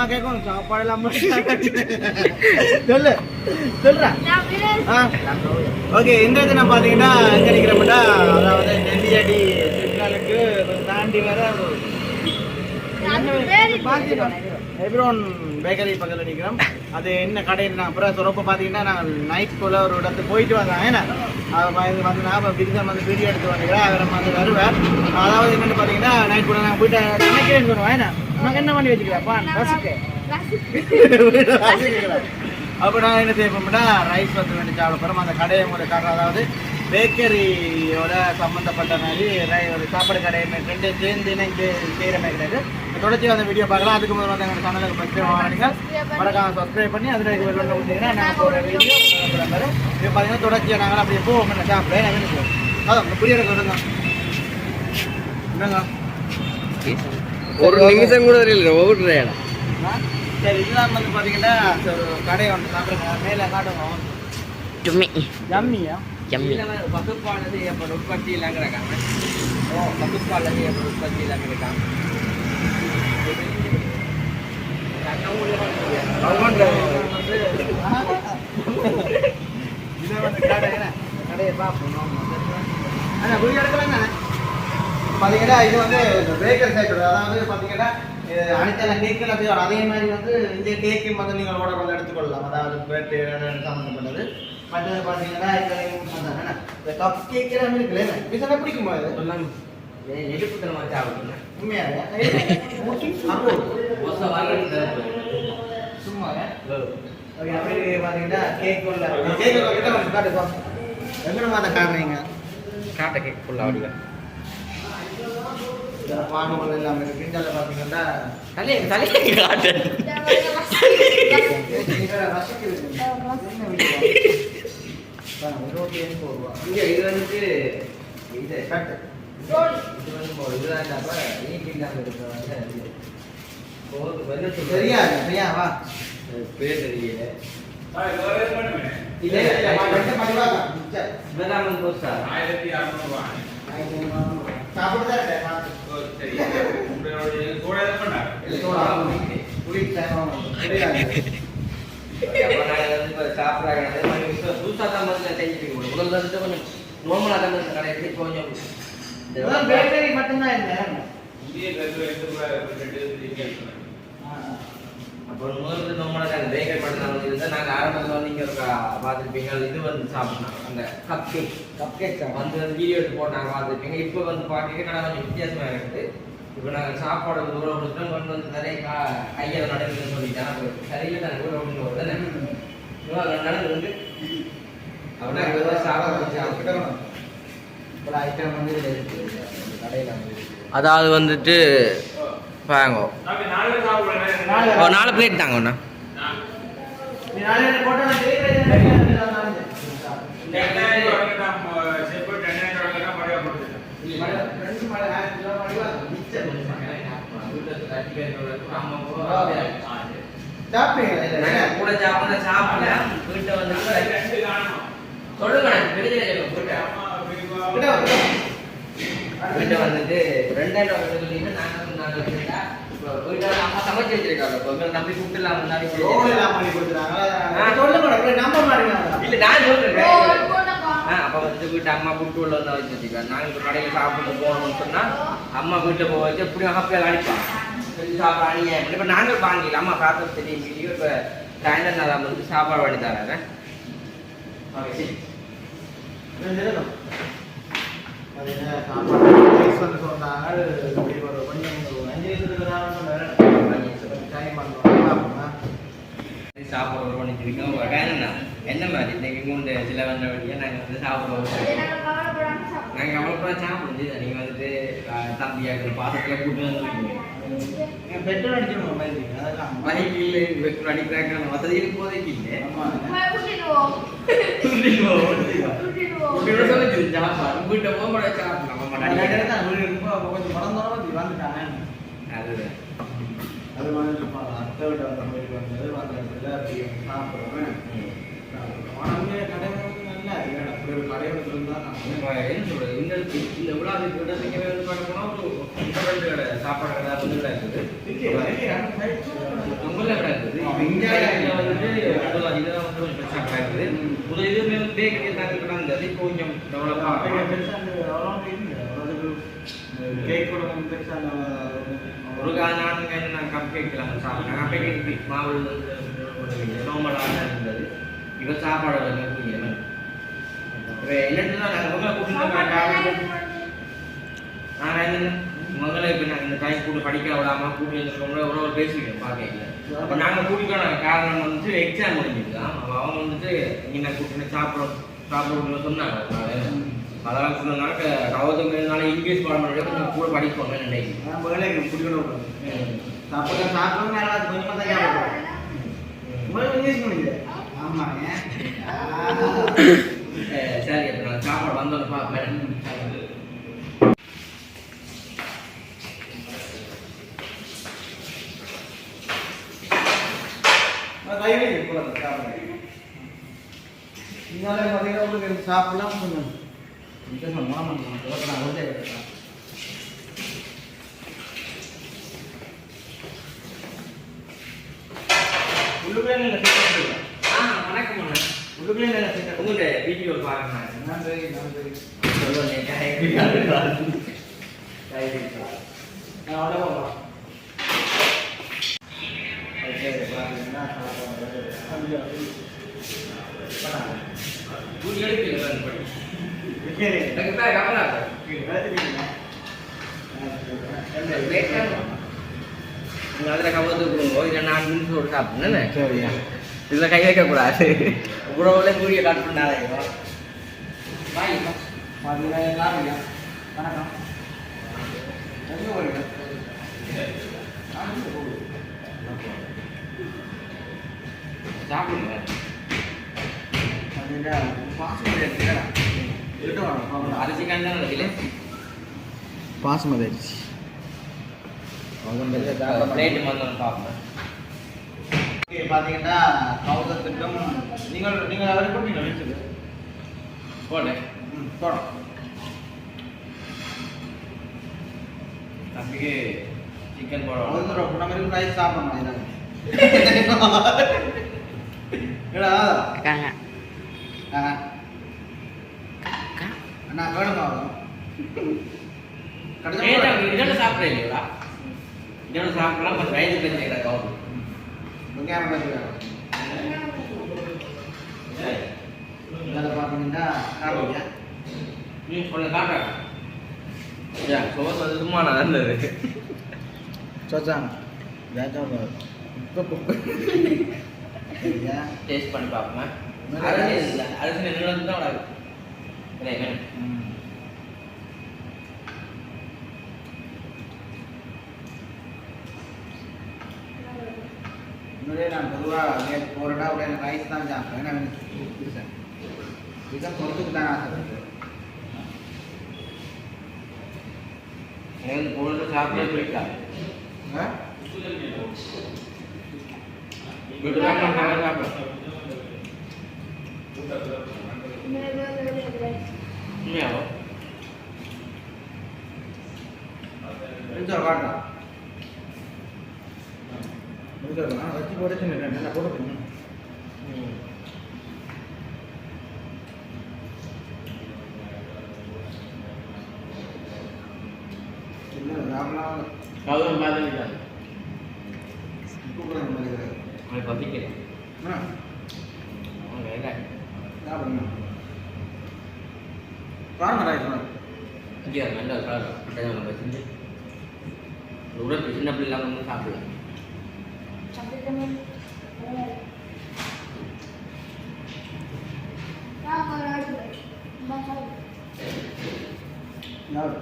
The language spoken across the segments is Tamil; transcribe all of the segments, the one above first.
அத்தமா கேட்கும் சாப்பாடு இல்லாம சொல்லு சொல்றா ஓகே இந்த தினம் பார்த்தீங்கன்னா எங்க நிற்கிறோம்னா அதாவது நெல்லியடி சிக்னலுக்கு தாண்டி வர எப்ரோன் பேக்கரி பக்கத்தில் நிற்கிறோம் அது என்ன கடையில் அப்புறம் சொரப்ப பார்த்தீங்கன்னா நாங்கள் நைட் போல் ஒரு இடத்துக்கு போயிட்டு வந்தோம் ஏன்னா அது வந்து நான் பிரிசம் வந்து வீடியோ எடுத்து வந்துக்கிறேன் அவர் வந்து வருவேன் அதாவது என்னென்னு பார்த்தீங்கன்னா நைட் கூட நாங்கள் போயிட்டு நினைக்கிறேன்னு சொல்லுவோம் ஏன்னா உனக்கு என்ன பண்ணி வச்சுக்கிறேன்ப்பா ரசிக்க. அப்போ நான் என்ன செய்யப்போம்னா ரைஸ் வந்து வேண்டி சாப்பிட போகிறோம் அந்த கடையை உங்களுக்கு காட்டுறோம் அதாவது பேக்கரியோட சம்மந்தப்பட்ட மாதிரி ஒரு சாப்பாடு கடை ரெண்டு சேர்ந்து இணைந்து செய்கிற மாதிரி கிடையாது. தொடர்ச்சியாக அந்த வீடியோ பார்க்கலாம். அதுக்கு முதல்ல வந்து எங்கள் சேனலுக்கு ஃபஸ்ட்டு வாங்கினீங்க மறக்காம சப்ஸ்கிரைப் பண்ணி அதில் வெள்ள கொடுத்தீங்கன்னா நாங்கள் போகிற வீடியோ இப்போ பார்த்தீங்கன்னா தொடர்ச்சியாக நாங்கள் அப்படியே போவோம். என்ன சாப்பிட என்ன அதான் புரிய விடுங்க என்னங்க ஒரு நிமிஷம் கூட தெரியல ஆ? சரி இதெல்லாம் வந்து பார்த்தீங்கன்னா ஒரு கடை ஒன்று மேலே காட்டுங்க சும்மி ஜம்மியா? ஜம்மி. பசுப்பால் செய்யப்படும் உற்பத்தி கிடக்காம ஓ பசுப்பால் செய்யப்படும் உற்பத்தி இதை வந்து? கடையை பார்ப்போம். எடுக்கலாம்? தானே பார்த்தீங்கன்னா இது வந்து பேக்கர் சைடு அதாவது பார்த்தீங்கன்னா கேக்குகள் அப்படி வரும். அதே மாதிரி வந்து இந்த கேக்கையும் வந்து நீங்கள் ஆர்டர் பண்ணி எடுத்துக்கொள்ளலாம். அதாவது பிரெட் சம்மந்தப்பட்டது மற்றது பார்த்தீங்கன்னா என்ன, இந்த கப் கேக் எல்லாம் இருக்குல்ல என்ன? பிடிக்குமா இது? நெருப்புத்தனமா சாப்பிடுங்க. உண்மையாக அறுபது சும்மா ஓகே அப்படியே பார்த்தீங்கன்னா கேக் உள்ள கேக் கிட்ட வந்து காட்டுப்பா எங்கே காட்டுறீங்க? காட்ட கேக் ஃபுல்லாக வடிவா பானங்கள் எல்லாம் இருக்கு இந்தியாவில் பார்த்தீங்கன்னா தலையை தலையை காட்டு இங்க இது வந்துட்டு இது கட்டு இது வந்து இதுதான் இல்லாம இனிப்பு இல்லாம இருக்கிறவங்க. போகுது. சரியா சரியா வா பேர் தெரியல இல்ல சாப்பிட்டு தான் இருக்கேன் புளி டைம் சரியா அப்ப நாங்க வந்து தான் கடை கொஞ்சம் பேக்கரி மட்டும்தான் அப்போ முதல்ல நார்மலா தான் பேக்கரி மட்டும் தான் வந்து இருந்தா நாங்க ஆரம்பத்துல வந்து இங்க பார்த்துருப்பீங்க. இது வந்து சாப்பிடணும். அந்த கப் கேக் கப் கேக் வந்து வந்து வீடியோ எடுத்து போட்டாங்க பார்த்துருப்பீங்க. இப்போ வந்து பார்க்க கடை கொஞ்சம் வித்தியாசமா இருக்குது. இப்போ நாங்கள் சாப்பாடு ஊற கொண்டு வந்து நிறைய கா கையில் நடக்குதுன்னு அப்போ தானே ஊற விட்டு வருது தானே இவ்வளோ நடந்து வந்து அப்படின்னா தான் சாப்பாடு ஒரு ஐட்டம் வந்து கடையில் வந்து அதாவது வந்துட்டு பாருங்க. ஒரு நாலு பிளேட் தாங்க ஒண்ணா கூட சாப்பிட சாப்பிடல வீட்டை வந்து சொல்லுங்க வீட்டை வீட்டை வந்துட்டு ரெண்டாயிரம் நாங்கள் நாங்கள் கேட்டா அம்மா சமைச்சு வச்சிருக்காங்க பொங்கல் உங்களை நம்பி கூப்பிட்டுலாம் முன்னாடி ரோல் எல்லாம் பண்ணி கொடுத்துறாங்க சொல்ல அப்படியே நம்ப மாட்டேங்க இல்ல நான் சொல்றேன் ஆ, அப்ப வந்து வீட்டு அம்மா கூட்டு உள்ள வந்து வச்சு வச்சுக்கோங்க நாங்க இப்ப கடையில சாப்பிட்டு போகணும்னு சொன்னால் அம்மா வீட்டில் போக வச்சு எப்படியும் ஹாப்பியாக அடிப்பான் சொல்லி சாப்பாடு. ஏன் இப்ப நாங்கள் வாங்கிடலாம் அம்மா சாப்பிட தெரியும் வீடியோ இப்ப சாயந்தரம் நான் வந்து சாப்பாடு வாங்கி தரேன் ஓகே அது சாப்பாடு சொன்னாங்க இப்படி ஒரு கொஞ்சம் ஒரு அஞ்சு நிமிஷத்துக்கு தான் சொன்னேன் டைம் பண்ணுவோம் சாப்பாடு ஒரு பண்ணிட்டு இருக்கோம் வேணும்ண்ணா என்ன மாதிரி? இன்னைக்கு மூணு சில வந்த வழியா நாங்க வந்து சாப்பிடுவோம் நாங்க அவ்வளோ சாப்பிடுது நீங்க வந்துட்டு அஹ், தம்பியா இருக்கிற பாசத்துல கூட்டு வந்து பெட்ரோல் அடிச்சிருவோம் பைக்கு அதெல்லாம் பைக் இல்லை வெற்றி அடிக்கிறாங்க வசதி இப்போதைக்கு இல்லை. ஆமா இப்படி சொல்லி சாப்பாடு. வீட்டை போக மாட்டேன் சாப்பிடலாம். நம்ம நிறைய நடிகை. இடத்துல வீடு இருக்கும்போது கொஞ்சம் மறந்தோட வந்துட்டாங்க அதுதான் அது மாதிரி அத்தை விட்டு வந்த வீட்டுக்கு வந்தது வந்த இடத்துல அப்படி சாப்பிடுவேன். மனமே கடை வந்து நல்லா இருக்கு அப்படி ஒரு கடை இருந்தா நான் இப்ப என்ன சொல்றது? இந்த இந்த விழாவுக்கு விட நீங்க வந்து பார்க்க போனா ஒரு ரெஸ்டாரண்ட் கடை சாப்பாடு கடை கடை இருக்குது உங்கள கடை இருக்குது இந்தியாவில் வந்துட்டு அதுல இதுதான் வந்து கொஞ்சம் பிரச்சனை கடை இருக்குது ஒரு இதுவுமே வந்து பேக்கரி தாங்க கடை இருந்தது இப்போ கொஞ்சம் டெவலப் ஆகும் நானுங்க நான் கேட்கலாம் சாப்பிட்டேன் கப் கேக் மாவு நார்மலாக இருந்தது இப்போ சாப்பாடு வந்து புரியல இப்போ என்னன்னா நாங்கள் உங்களை கூட்டிட்டு நான் என்ன முதல்ல இப்போ நாங்கள் இந்த டைம் கூட்டு படிக்க விடாம கூட்டி ஒரு ஒரு பேசிக்கிறேன் பார்க்கல அப்போ நாங்கள் கூட்டிக்கான காரணம் வந்துட்டு எக்ஸாம் அப்போ அவங்க வந்துட்டு நீங்கள் கூட்டிட்டு சாப்பிட சாப்பிடணும்னு சொன்னாங்க. அதெல்லாம் சொன்னனால கவுதம் மேலால இங்கிலீஷ் பாடம் கொஞ்சம் கூட படிப்போம் நினைக்கிறேன் அஹ் சரி அப்போ நான் சாப்பாடு வந்தோன்னு பார்ப்பேன் சாப்பிடலாம் வித்தியாசமா பண்ணலாம். தோட்டலாம் வந்து எடுக்கலாம். உள்ளுக்குள்ளே நீங்க set பண்ணுவீங்க. ஆ வணக்கம். உள்ளுக்குள்ளே நீங்க set பண்ணுவீங்க. உங்கள்கிட்ட வீடியோ பாருங்க நன்றி நன்றி சொல்லுங்க நான் உள்ள போகலாம். ஓகே, பாத்தீங்கன்னா சாப்பாடு. அதில் கவலத்து கொடுங்க இதில் நான் நிமிஷம் சாப்பிடுங்க சரியா இதில் கை வைக்கக்கூடாது உறவுல கூடிய கட் பண்ணாதீங்க பாய் பாத்தீங்கன்னா வணக்கம் சாப்பிடுங்க பாத்தீங்கன்னா, பாப்போம். அரிசி ஓகே, பாத்தீங்கன்னா கௌதத்துக்கும் நீங்கள் நீங்கள் அவரை கூட்டிங்க வீட்டுக்கு போட்டேன் ம், போறோம் தம்பிக்கு சிக்கன் போடுவோம் கௌதம் நம்ம இருக்கு ரைஸ் சாப்பிடணும். ஏடா. ஆ. அண்ணா வேணுமா கடைசி இதோட சாப்பிட்றேன் இல்லையா இதோட சாப்பிடலாம் பட் ரைஸ் பேசுகிறேன் கவுண்ட் வெங்காயம் வேணும். இதில் பார்த்தீங்கன்னா காரணியா ம் கொஞ்சம் காட்டுறேன் ஏன் சோஸ் வந்து சும்மா நான் இருந்தது. சொச்சாங்க வேச்சாங்க டேஸ்ட் பண்ணி பார்ப்பேன் அரிசி இல்லை அரிசி நின்று தான் வராது இல்லை என்ன முன்னாடியே நான் பொதுவாக நேற்று போகிறடா உடனே ரைஸ் தான் சாப்பிட்டேன் ஏன்னா எனக்கு இதை பொறுத்துக்கு தான் ஆசைப்பட்டேன் எனக்கு பொழுது சாப்பிட பிடிக்காது ஆ? உண்மையாவோ? வரலாம் வச்சு போட்டு நல்லா போட்டு ம் இல்லை சாப்பிடலாம் கௌதம் பார்த்துக்கிட்டாங்க கூப்பிடுறேன் மாதிரி அவனுக்கு பசிக்கல. ஆ அவங்க இல்லை சாப்பிடுங்க பாருங்க ரைஸ் வேணும் இங்கே நல்ல கட்டாயம் நம்ம செஞ்சு உடல் சின்ன பிள்ளை இல்லாமல் வந்து சாப்பிடலாம் யார்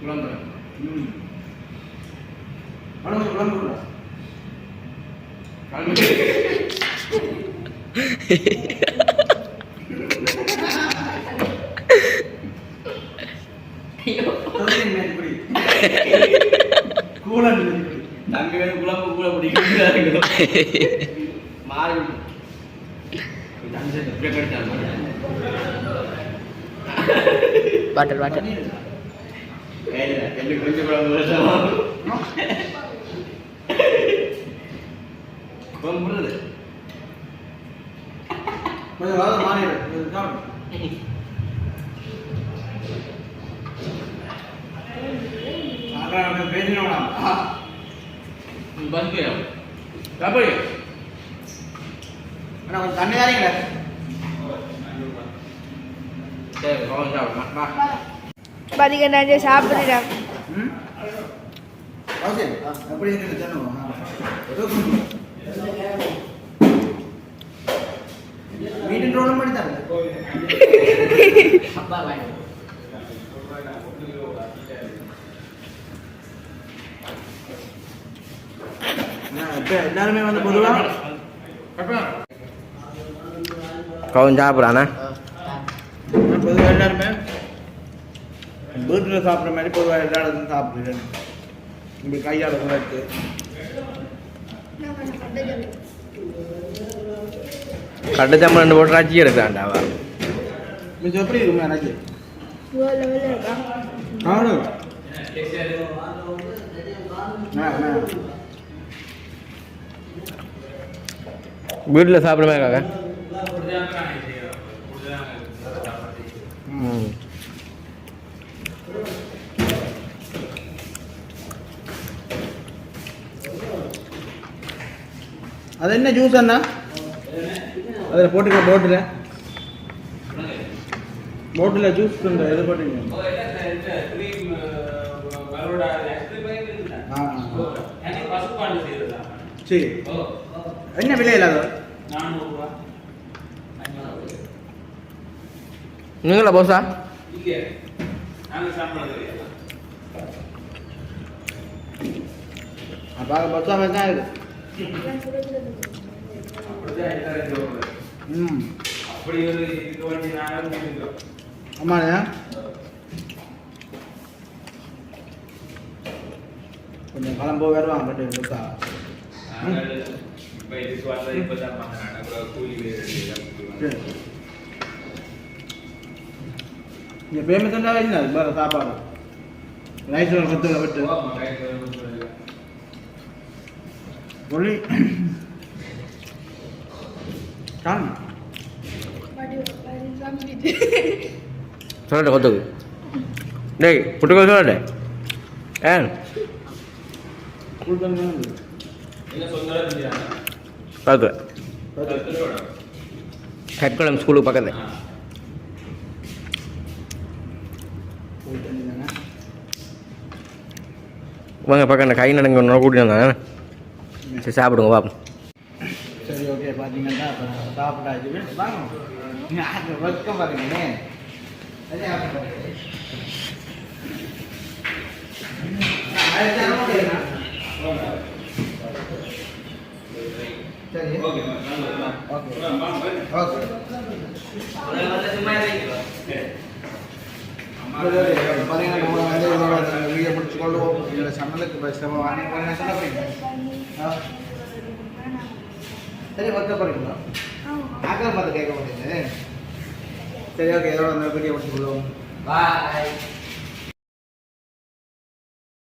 விளம்பரம் ம் அவ்வளோ கொஞ்சம் குழம்பு கொடுடா. சொல்றேன் மேல் குடி. கூலன் மேல் குடி. தம்பி வந்து குழம்பு கூட பிடிக்கிறாங்க மாறி இப்படி கடிச்சாங்க வாட்டர் வாட்டர். கொஞ்சம் குழம்பு கொஞ்சம் வாதம் மாறிடு. பஸ் கபடி அண்ணா, கொஞ்சம் தண்ணி தானீங்களே சரி குழம்பு சாப்பிடுமா வா பதிகண்டாஞ்சு சாப்பிடுறேன் எப்படி இருக்குது அப்பா வாங்கி இப்போ எல்லாருமே வந்து பொதுவாக கவுன் சாப்பிட்றாண்ணா பொதுவாக எல்லாருமே வீட்டில் சாப்பிட்ற மாதிரி பொதுவாக எல்லா இடத்துலையும் சாப்பிடுறேன் இப்படி கையால் குழைத்து கட்டு சம்பளம் ரெண்டு போட்டு ராச்சி எடுக்கலாண்டாவா மிச்சம் எப்படி ஆடு ஆ ஆ வீட்டில் சாப்பிடுமே காக்கா ம் அது என்ன ஜூஸ் அண்ணா? அதில் போட்டுக்க போட்டில் போட்டில் ஜூஸ் கொண்டு எது போட்டீங்க. சரி. என்ன விலையில் அது நீங்களா போஸா அப்போ ரூபா தான் இருக்கு ம் ஆமாண்ணே. கொஞ்சம் காலம் போக வருவாங்க பட்டு கொடுத்தா சரி இங்கே பேமெண்ட் தான் இல்லை சாப்பாடு. ரைஸ் ஒரு கொத்துல விட்டு. ஒளி காணும் சொல்லட்டே கொத்துக்கு. டேய் புட்டுக்கோள் சொல்லட்டே ஏன் கொடுத்தா பார்த்து. கட்குளம் ஸ்கூலுக்கு பக்கத்து வாங்க பக்கம் கை நடங்க ஒன்று கூட்டிட்டு வந்தாங்க சரி சாப்பிடுங்க பாப்போம் சரி ஓகே பார்த்தீங்கன்னா சாப்பிட்டாச்சு வாங்க. வெக்கம் பாருங்களே. சரி ஓகே ஓகே ஓகே வீடியோ பிடிச்சிக்கொள்ளுவோம் எங்களோட சமையலுக்கு பேசுகிறோம் அனைவரும் சொல்ல போறீங்க சரி வருத்தப்படுறீங்களா ஆக்கிரம் பார்த்து கேட்க மாட்டேங்குது. சரி ஓகே எவ்வளோ வீடியோ பிடிச்சிக்கொள்ளுவோம் பாய்